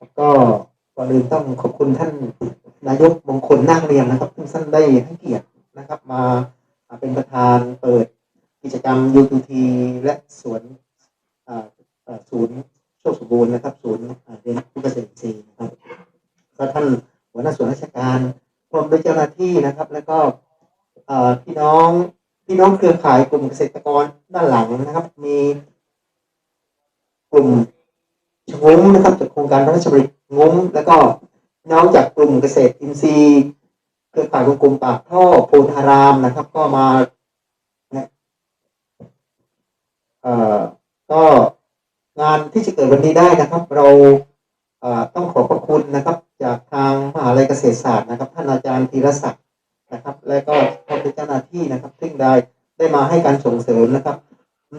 แล้วก็ก่อนอื่นต้องขอบคุณท่านนายกมงคลนาคเรียนนะครับที่ท่านได้ให้เกียรตินะครับ มาเป็นประธานเปิดกิจกรรม U2T และสวนศูนย์โชคสมบูรณ์นะครับ ศูนย์เรียนรู้เกษตรอินทรีนะครับก็ท่านหัวหน้าส่วนราชการพร้อมด้วยเจ้าหน้าที่นะครับ แล้วก็พี่น้องพี่น้องเครือข่ายกลุ่มเกษตรกรด้านหลังนะครับ มีกลุ่ม งุ้มนะครับจากโครงการพระราชดำริงุ้ม แล้วก็น้องจากกลุ่มเกษตรอินทรีย์เครือข่ายกลุ่มปากท่อโพธารามนะครับ ก็มาเนี่ยเอ่อก็งานที่จะเกิดวันนี้ได้นะครับ เราเอ่อต้องขอบพระคุณนะครับ จากทางมหาลัยเกษตรศาสตร์นะครับ ท่านอาจารย์ธีรศักดิ์นะครับ และก็ท่านเจ้าหน้าที่นะครับ ซึ่งได้ได้มาให้การส่งเสริมนะครับ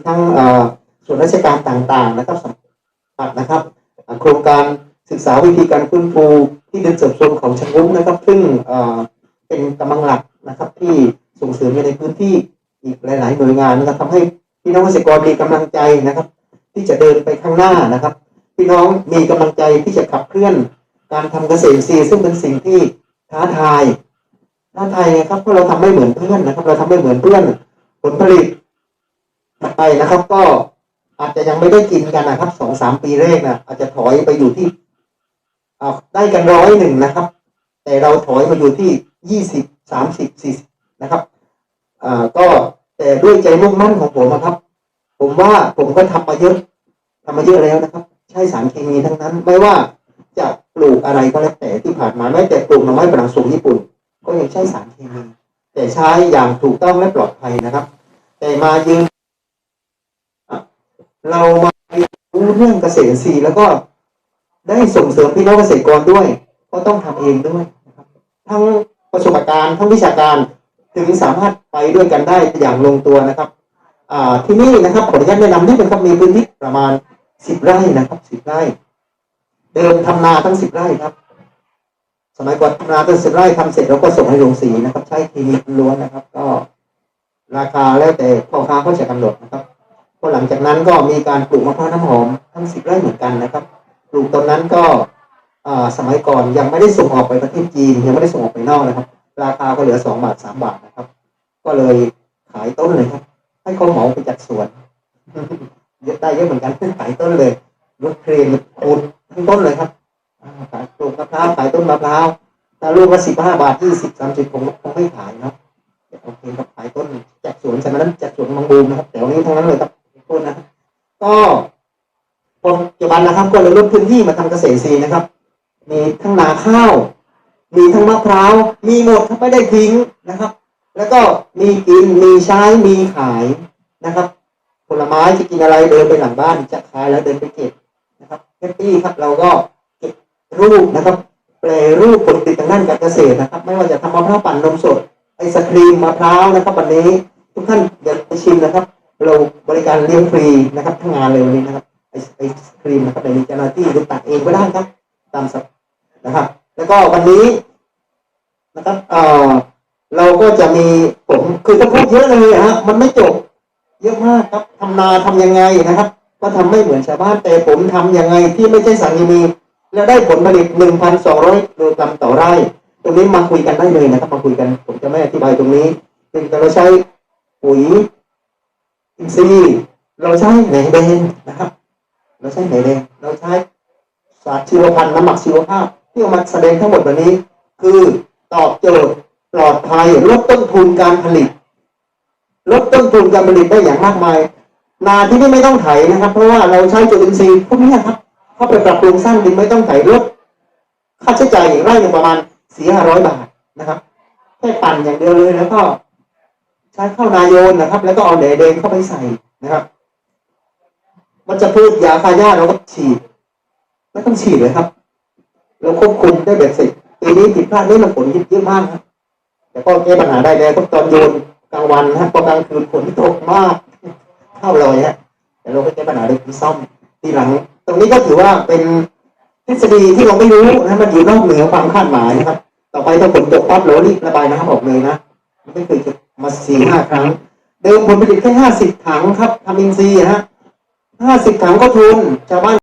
ทั้งเอ่อส่วนราชการต่างๆนะครับ นะครับ โครงการศึกษาวิธีการฟื้นฟูที่ดินเสริมโทรมของชะงุ้มนะครับ ซึ่งเป็นกำลังหลักนะครับ ที่ส่งเสริมในพื้นที่อีกหลาย ๆ หน่วยงานนะครับทำให้พี่น้องเกษตรกรมีกำลังใจนะครับ ที่จะเดินไปข้างหน้านะครับ พี่น้องมีกำลังใจที่จะขับเคลื่อน การทำเกษตรอินทรีซึ่งเป็นสิ่งที่ท้าทายท้าทายนะครับเพราะเราทำไม่เหมือนเพื่อนนะครับ เราทำไม่เหมือนเพื่อนผลผลิตไปนะครับ ก็ อาจจะยังไม่ได้กินกันนะครับสองสามปีแรกนะอาจจะถอยไปอยู่ที่ได้กันร้อยหนึ่งนะครับ แต่เราถอยมาอยู่ที่ยี่สิบสามสิบสี่สิบนะครับอ่าก็แต่ด้วยใจมุ่งมั่นของผมนะครับ ผมว่าผมก็ทำมาเยอะทำมาเยอะแล้วนะครับ ใช้สารเคมีทั้งนั้น ไม่ว่าจะปลูกอะไรก็แล้วแต่ที่ผ่านมาแม้แต่ปลูกหน่อไม้ฝรั่งส่งญี่ปุ่น ก็ยังใช้สารเคมีแต่ใช้อย่างถูกต้องและปลอดภัยนะครับ แต่มายืน เรามาเรียนรู้เรื่องเกษตรอินทรีแล้วก็ได้ส่งเสริมพี่น้องเกษตรกรด้วย ก็ต้องทำเองด้วยนะครับ ทั้งประสบการณ์ทั้งวิชาการถึงสามารถไปด้วยกันได้อย่างลงตัวนะครับอ่าที่นี่นะครับขออนุญาตแนะนำนิดนึงครับมีพื้นที่ประมาณสิบไร่นะครับสิบไร่ เดิมทำนาทั้งสิบไร่ครับ สมัยก่อนทำนาตั้งสิบไร่ทำเสร็จแล้วก็ส่งให้โรงสีนะครับ ใช้เคมีล้วนนะครับ ก็ราคาแล้วแต่พ่อค้าเขาจะกำหนดนะครับ พอหลังจากนั้นก็มีการปลูกมะพร้าวน้ำหอมทั้งสิบไร่เหมือนกันนะครับ ปลูกตอนนั้นก็สมัยก่อนยังไม่ได้ส่งออกไปประเทศจีนยังไม่ได้ส่งออกไปนอกนะครับ ราคาก็เหลือสองบาทสามบาทนะครับ ก็เลยขายต้นเลยครับ ให้เขาเหมาไปจากสวนเยอะได้เยอะเหมือนกันขายต้นเลยรถเครนขูดทั้งต้นเลยครับขายปลูกมะพร้าวขายต้นมะพร้าวถ้าลูกละสิบห้าบาทยี่สิบสามสิบผมคงไม่ขายเนาะโอเคครับขายต้นจากสวนสมัยนั้นจากสวนบางบูมนะครับแถวนี้ทั้งนั้นเลยครับ ต้นะก็ปัจจุบันนะครับ ก็เลยลดพื้นที่มาทำเกษตรซีนะครับ มีทั้งนาข้าว มีทั้งมะพร้าว มีหมดครับไม่ได้ทิ้งนะครับ แล้วก็มีกิน มีใช้ มีขายนะครับ ผลไม้จะกินอะไรเดินไปหลังบ้านจะขายแล้วเดินไปเก็บนะครับแฮปปี้ครับเราก็เก็บรูปนะครับ แปลรูปผลผลิตทางด้านการเกษตรนะครับ ไม่ว่าจะทำมะพร้าวปั่นนมสดไอศครีมมะพร้าวนะครับวันนี้ทุกท่านเดี๋ยวไปชิมนะครับ เราบริการเลี้ยงฟรีนะครับทั้งงานเลยวันนี้นะครับไอไอศครีมนะครับในมีเจ้าหน้าที่หรือตักเองก็ได้ครับ ตามสับนะครับ แล้วก็วันนี้นะครับเอ่อเราก็จะมีผมคือจะพูดเยอะเลยฮะมันไม่จบ เยอะมากครับทำนาทำยังไงนะครับ ก็ทำไม่เหมือนชาวบ้านแต่ผมทำยังไงที่ไม่ใช่สารเคมีแล้วได้ผลผลิต 1,200กิโลกรัมต่อไร่ ตรงนี้มาคุยกันได้เลยนะครับ มาคุยกัน ผมจะไม่อธิบายตรงนี้เป็นแต่เราใช้ปุ๋ย ซีเราใช้แหนแดงนะครับ เราใช้แหนแดงเราใช้สารชีวพันธุ์น้ำหมักชีวภาพ ที่เอามาแสดงทั้งหมดวันนี้ คือตอบโจทย์ปลอดภัยลดต้นทุนการผลิต ลดต้นทุนการผลิตได้อย่างมากมาย นาที่นี่ไม่ต้องไถนะครับ เพราะว่าเราใช้จุลินทรีย์พวกนี้ครับเข้าไปปรับปรุงสร้างดินไม่ต้องไถลดค่าใช้จ่ายไร่หนึ่งประมาณสี่ห้าร้อยบาทนะครับแค่ปั่นอย่างเดียวเลยแล้วก็ ใช้ข้าวนายโยนนะครับ แล้วก็เอาแดดแดงเข้าไปใส่นะครับมันจะพืชยาฆ่าหญ้าเราก็ฉีดไม่ต้องฉีดเลยครับ เราควบคุมได้แบบเสร็จปีนี้ผิดพลาดนี่มันผลยิบเยอะมากครับแต่ก็แก้ปัญหาได้แล้วก็ตอนโยนกลางวันนะครับพอกลางคืนฝนตกมากเข้าลอยฮะแต่เราก็แก้ปัญหาด้วยการซ่อมทีหลัง ตรงนี้ก็ถือว่าเป็นทฤษฎีที่เราไม่รู้นะมันอยู่นอกเหนือความคาดหมายนะครับ ต่อไปถ้าฝนตกปั๊บเรารีบระบายน้ำออกเลยนะ ไม่เคยจะมาสี่ห้าครั้ง เดิมผลผลิตแค่ห้าสิบถังครับทำอินทรีย์ฮะห้าสิบถังก็ทุนชาวบ้าน